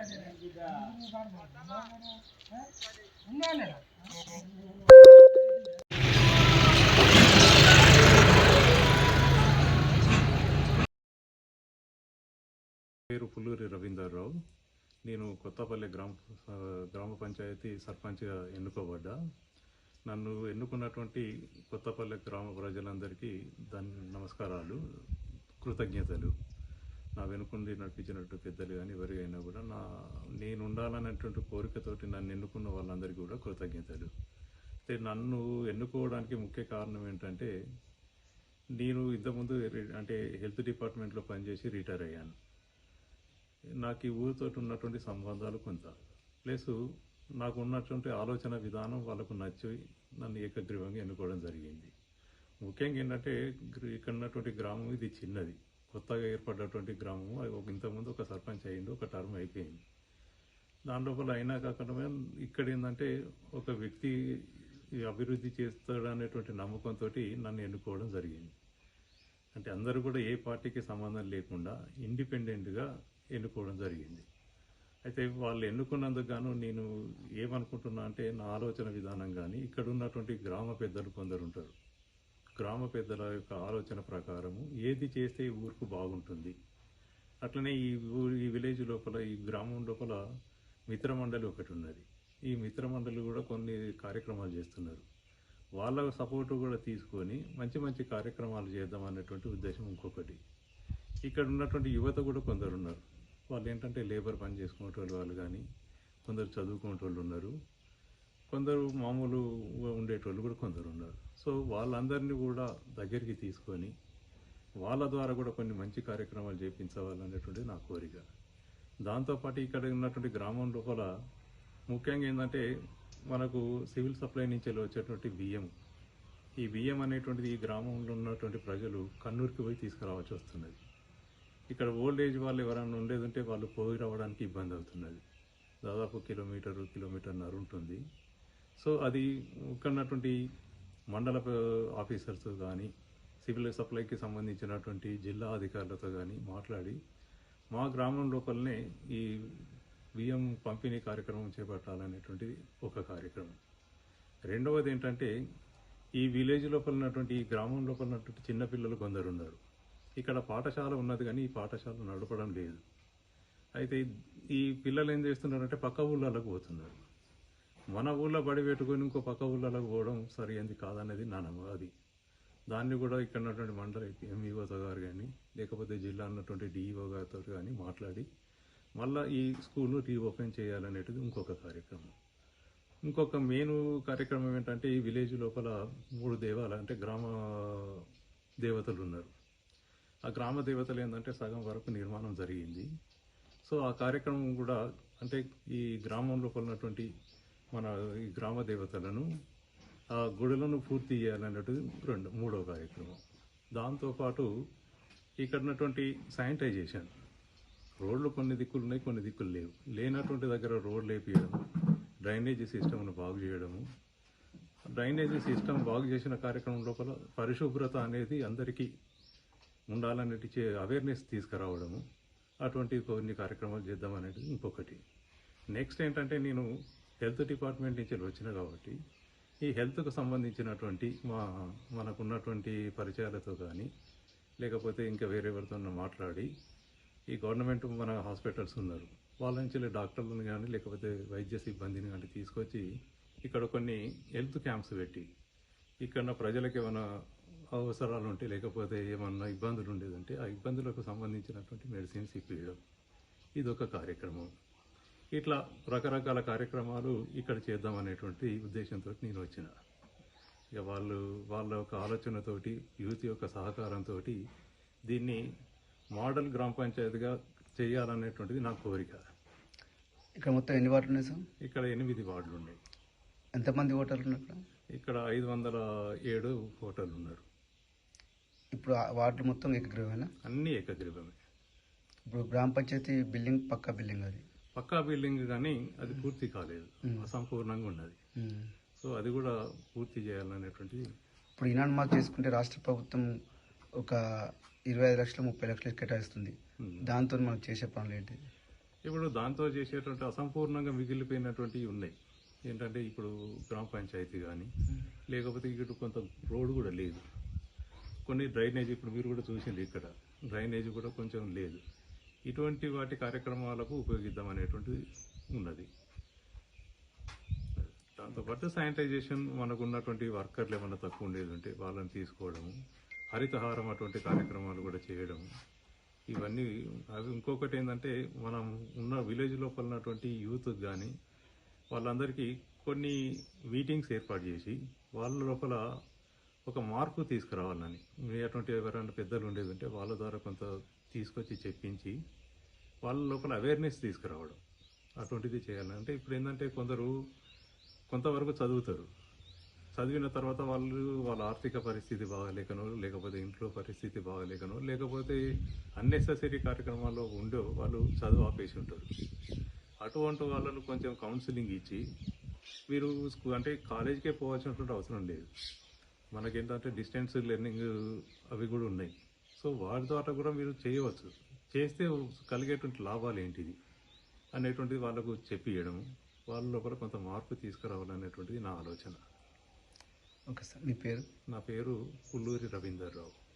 పేరు పుల్లూరి రవీందర్రావు. నేను కొత్తపల్లి గ్రామ గ్రామ పంచాయతీ సర్పంచ్గా ఎన్నుకోబడ్డా. నన్ను ఎన్నుకున్నటువంటి కొత్తపల్లి గ్రామ ప్రజలందరికీ దాని నమస్కారాలు కృతజ్ఞతలు. నా వెనుకుండి నడిపించినట్టు పెద్దలు కానీ ఎవరికైనా కూడా నా నేను ఉండాలనేటువంటి కోరికతోటి నన్ను ఎన్నుకున్న వాళ్ళందరికీ కూడా కృతజ్ఞతలు. అయితే నన్ను ఎన్నుకోవడానికి ముఖ్య కారణం ఏంటంటే నేను ఇంతకుముందు అంటే హెల్త్ డిపార్ట్మెంట్లో పనిచేసి రిటైర్ అయ్యాను. నాకు ఈ ఊరితో ఉన్నటువంటి సంబంధాలు కొంత. ప్లస్ నాకు ఉన్నటువంటి ఆలోచన విధానం వాళ్ళకు నచ్చి నన్ను ఏకగ్రీవంగా ఎన్నుకోవడం జరిగింది. ముఖ్యంగా ఏంటంటే ఇక్కడ ఉన్నటువంటి గ్రామం ఇది చిన్నది. కొత్తగా ఏర్పడ్డటువంటి గ్రామం అది ఒక ఇంతకుముందు ఒక సర్పంచ్ అయింది ఒక టర్మ్ అయిపోయింది. దాని లోపల అయినా కాకుండా ఇక్కడ ఏంటంటే ఒక వ్యక్తి అభివృద్ధి చేస్తాడనేటువంటి నమ్మకంతో నన్ను ఎన్నుకోవడం జరిగింది. అంటే అందరూ కూడా ఏ పార్టీకి సంబంధం లేకుండా ఇండిపెండెంట్గా ఎన్నుకోవడం జరిగింది. అయితే వాళ్ళు ఎన్నుకున్నందుకు గాను నేను ఏమనుకుంటున్నా అంటే నా ఆలోచన విధానం కానీ ఇక్కడ ఉన్నటువంటి గ్రామ పెద్దలు కొందరు ఉంటారు. గ్రామ పెద్దల యొక్క ఆలోచన ప్రకారము ఏది చేస్తే ఊరుకు బాగుంటుంది. అట్లనే ఈ ఊరు ఈ విలేజ్ లోపల ఈ గ్రామం లోపల మిత్రమండలి ఒకటి ఉన్నది. ఈ మిత్రమండలి కూడా కొన్ని కార్యక్రమాలు చేస్తున్నారు. వాళ్ళ సపోర్టు కూడా తీసుకొని మంచి మంచి కార్యక్రమాలు చేద్దాం అన్నటువంటి ఉద్దేశం ఇంకొకటి. ఇక్కడ ఉన్నటువంటి యువత కూడా కొందరు ఉన్నారు. వాళ్ళు ఏంటంటే లేబర్ పని చేసుకునేటోళ్ళు వాళ్ళు కానీ కొందరు చదువుకునే వాళ్ళు ఉన్నారు. కొందరు మామూలుగా ఉండేటోళ్ళు కూడా కొందరు ఉన్నారు. సో వాళ్ళందరినీ కూడా దగ్గరికి తీసుకొని వాళ్ళ ద్వారా కూడా కొన్ని మంచి కార్యక్రమాలు చేపించవాలనేటువంటి నా కోరిక. దాంతోపాటు ఇక్కడ ఉన్నటువంటి గ్రామం లోపల ముఖ్యంగా ఏంటంటే మనకు సివిల్ సప్లై నుంచి వచ్చేటువంటి బియ్యం. ఈ బియ్యం అనేటువంటిది ఈ గ్రామంలో ఉన్నటువంటి ప్రజలు కన్నూరుకి పోయి తీసుకురావాల్సి వస్తున్నది. ఇక్కడ ఓల్డ్ ఏజ్ వాళ్ళు ఎవరైనా ఉండేది ఉంటే వాళ్ళు పోయి రావడానికి ఇబ్బంది అవుతున్నది. దాదాపు కిలోమీటరు కిలోమీటర్న్నర ఉంటుంది. సో అది ఇక్కడ ఉన్నటువంటి మండల ఆఫీసర్స్ uh, కానీ సివిల్ సప్లైకి సంబంధించినటువంటి జిల్లా అధికారులతో కానీ మాట్లాడి మా గ్రామం లోపలనే ఈ బియ్యం పంపిణీ కార్యక్రమం చేపట్టాలనేటువంటిది ఒక కార్యక్రమం. రెండవది ఏంటంటే ఈ విలేజ్ లోపల ఉన్నటువంటి ఈ గ్రామం లోపల ఉన్నటువంటి చిన్నపిల్లలు కొందరు ఉన్నారు ఇక్కడ పాఠశాల ఉన్నది కానీ ఈ పాఠశాల నడపడం లేదు. అయితే ఈ పిల్లలు ఏం చేస్తున్నారంటే పక్క ఊళ్ళలోకి పోతున్నారు. మన ఊళ్ళో బడి పెట్టుకొని ఇంకో పక్క ఊళ్ళలో పోవడం సరైనది కాదనేది నా నమ్మకం. అది దాన్ని కూడా ఇక్కడ ఉన్నటువంటి మండల ఎంఈఓతో గారు కానీ లేకపోతే జిల్లా ఉన్నటువంటి డిఈఓ గారితో కానీ మాట్లాడి మళ్ళీ ఈ స్కూల్ను రీఓపెన్ చేయాలనేటిది ఇంకొక కార్యక్రమం. ఇంకొక మెయిన్ కార్యక్రమం ఏంటంటే ఈ విలేజ్ లోపల మూడు దేవాలయాలు అంటే గ్రామ దేవతలు ఉన్నారు. ఆ గ్రామ దేవతలు ఏంటంటే సగం వరకు నిర్మాణం జరిగింది. సో ఆ కార్యక్రమం కూడా అంటే ఈ గ్రామం లోపల ఉన్నటువంటి మన ఈ గ్రామ దేవతలను ఆ గుడులను పూర్తి చేయాలన్నట్టు రెండు మూడో కార్యక్రమం. దాంతోపాటు ఇక్కడ ఉన్నటువంటి శానిటైజేషన్. రోడ్లు కొన్ని దిక్కులు ఉన్నాయి కొన్ని దిక్కులు లేవు. లేనటువంటి దగ్గర రోడ్లు వేపించడం డ్రైనేజీ సిస్టమ్ను బాగు చేయడము. డ్రైనేజీ సిస్టమ్ బాగు చేసిన కార్యక్రమం లోపల పరిశుభ్రత అనేది అందరికీ ఉండాలనేటి అవేర్నెస్ తీసుకురావడము. అటువంటి కొన్ని కార్యక్రమాలు చేద్దామనేది ఇంకొకటి. నెక్స్ట్ ఏంటంటే నేను హెల్త్ డిపార్ట్మెంట్ నుంచి వచ్చిన కాబట్టి ఈ హెల్త్కు సంబంధించినటువంటి మా మనకున్నటువంటి పరిచయాలతో కానీ లేకపోతే ఇంకా వేరెవరితో మాట్లాడి ఈ గవర్నమెంట్ మన హాస్పిటల్స్ ఉన్నారు. వాళ్ళ నుంచి డాక్టర్లను కానీ లేకపోతే వైద్య సిబ్బందిని కానీ తీసుకొచ్చి ఇక్కడ కొన్ని హెల్త్ క్యాంప్స్ పెట్టి ఇక్కడ ప్రజలకు ఏమైనా అవసరాలు ఉంటే లేకపోతే ఏమన్నా ఇబ్బందులు ఉండేదంటే ఆ ఇబ్బందులకు సంబంధించినటువంటి మెడిసిన్స్ ఇప్పించడం ఇది ఒక కార్యక్రమం. ఇట్లా రకరకాల కార్యక్రమాలు ఇక్కడ చేద్దామనేటువంటి ఉద్దేశంతో నేను వచ్చిన. ఇక వాళ్ళు వాళ్ళ యొక్క ఆలోచనతోటి యూత్ యొక్క సహకారంతో దీన్ని మోడల్ గ్రామ పంచాయతీగా చేయాలనేటువంటిది నా కోరిక. ఇక్కడ మొత్తం ఎన్ని వార్డులు ఉన్నాయి సార్? ఇక్కడ ఎనిమిది వార్డులు ఉన్నాయి. ఎంతమంది ఓటర్లు ఉన్నారు ఇక్కడ? ఐదు వందల ఏడు హోటళ్ళు ఉన్నారు. ఇప్పుడు వార్డులు మొత్తం ఏకగ్రీవేనా అన్నీ ఏకగ్రీవమే. ఇప్పుడు గ్రామ పంచాయతీ బిల్డింగ్ పక్క బిల్డింగ్ అది. పక్కా బిల్డింగ్ కానీ అది పూర్తి కాలేదు. అసంపూర్ణంగా ఉన్నది. సో అది కూడా పూర్తి చేయాలనేటువంటిది ఇప్పుడు ఈనాడు మాకు చేసుకుంటే రాష్ట్ర ప్రభుత్వం ఒక ఇరవై ఐదు లక్షలు ముప్పై లక్షలు కేటాయిస్తుంది. దాంతో మనకు చేసే పనులు ఏంటి? ఇప్పుడు దాంతో చేసేటువంటి అసంపూర్ణంగా మిగిలిపోయినటువంటివి ఉన్నాయి. ఏంటంటే ఇప్పుడు గ్రామ పంచాయతీ కానీ లేకపోతే ఇక్కడ కొంత రోడ్డు కూడా లేదు. కొన్ని డ్రైనేజ్ ఇప్పుడు మీరు కూడా చూసింది ఇక్కడ. డ్రైనేజ్ కూడా కొంచెం లేదు. ఇటువంటి వాటి కార్యక్రమాలకు ఉపయోగిద్దాం అనేటువంటిది ఉన్నది. దాంతోపాటు శానిటైజేషన్ మనకు ఉన్నటువంటి వర్కర్లు ఏమైనా తక్కువ ఉండేది ఉంటే వాళ్ళని తీసుకోవడము హరితహారం అటువంటి కార్యక్రమాలు కూడా చేయడము. ఇవన్నీ అవి ఇంకొకటి ఏంటంటే మనం ఉన్న విలేజ్ లోపల ఉన్నటువంటి యూత్ కానీ వాళ్ళందరికీ కొన్ని మీటింగ్స్ ఏర్పాటు చేసి వాళ్ళ లోపల ఒక మార్పు తీసుకురావాలని. అటువంటి ఎవరైనా పెద్దలు ఉండేది ఉంటే వాళ్ళ ద్వారా కొంత తీసుకొచ్చి చెప్పించి వాళ్ళ లోపల అవేర్నెస్ తీసుకురావడం. అటువంటిది చేయాలి. అంటే ఇప్పుడు ఏంటంటే కొందరు కొంతవరకు చదువుతారు. చదివిన తర్వాత వాళ్ళు వాళ్ళ ఆర్థిక పరిస్థితి బాగాలేకనో లేకపోతే ఇంట్లో పరిస్థితి బాగాలేకనో లేకపోతే అన్నెసెసరీ కార్యక్రమాల్లో ఉండో వాళ్ళు చదువు ఆపేసి ఉంటారు. అటువంటి వాళ్ళను కొంచెం కౌన్సిలింగ్ ఇచ్చి మీరు అంటే కాలేజీకే పోవాల్సినటువంటి అవసరం లేదు. మనకేంటంటే డిస్టెన్స్ లెర్నింగ్ అవి కూడా ఉన్నాయి. సో వాటి ద్వారా కూడా మీరు చేయవచ్చు. చేస్తే కలిగేటువంటి లాభాలు ఏంటిది? అనేటువంటిది వాళ్ళకు చెప్పియడము. వాళ్ళ లోపల కొంత మార్పు తీసుకురావాలనేటువంటిది నా ఆలోచన. ఓకే సార్ మీ పేరు? నా పేరు పుల్లూరి రవీందర్ రావు.